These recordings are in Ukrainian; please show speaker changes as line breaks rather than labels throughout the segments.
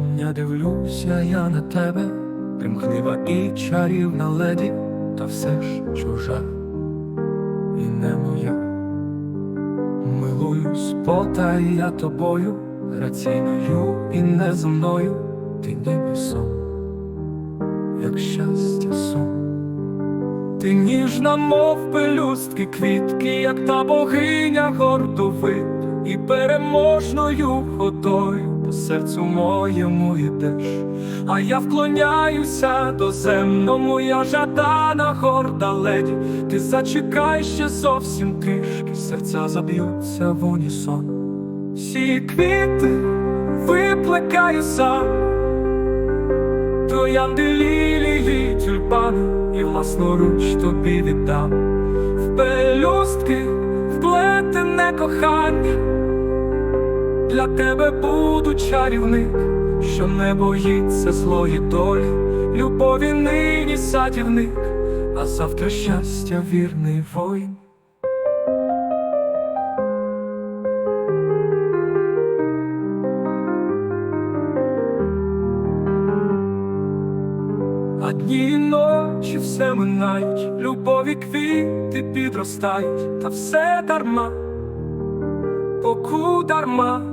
Не дивлюся я на тебе, примхлива і чарівна леді, та все ж чужа і не моя. Милуюсь, потай я тобою, граційною і неземною, ти ніби сон, як щастя сон. Ти ніжна, мов пелюстки, квітки, як та богиня гордовит, і переможною ходою серцю моєму йдеш. А я вклоняюся до земно, моя жадана горда леді. Ти зачекай ще зовсім трішки, серця заб'ються в унісон. Всі квіти виплекаю сам, троянди лілії тюльпани і власноруч тобі віддам в пелюстки вплетене кохання, для тебе буду чарівник, що не боїться злої долі, любові нині садівник, а завтра щастя вірний воїн. А дні і ночі все минають, любові квіти підростають, та все дарма, поку дарма,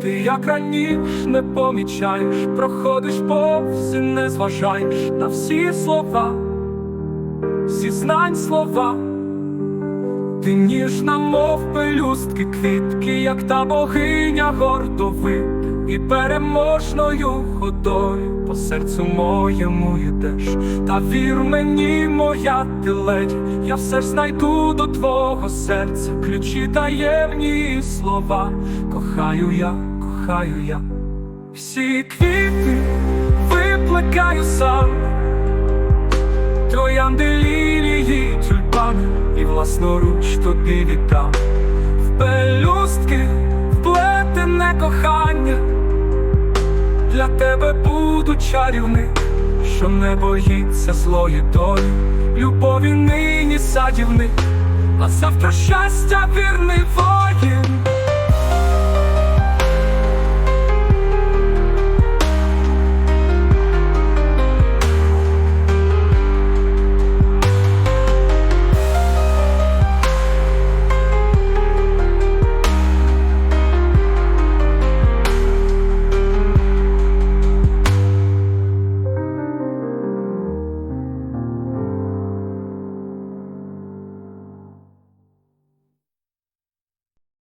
ти як раніш не помічаєш, проходиш повз і не зважаєш на всі слова, всі знань слова, ти ніжна, мов пелюстки, квітки, як та богиня гордовит, і переможною ходою по серцю моєму йдеш, та вір мені, моя ти ледь, я все ж знайду до твого серця, ключі таємні слова, кохаю я, кохаю я, всі квіти виплекаю сам, троянди лілії тюльпани, і власноруч тобі віддам Для тебе буду чарівник, що не боїться злої долі, любові нині садівник, а завтра щастя вірний воїн.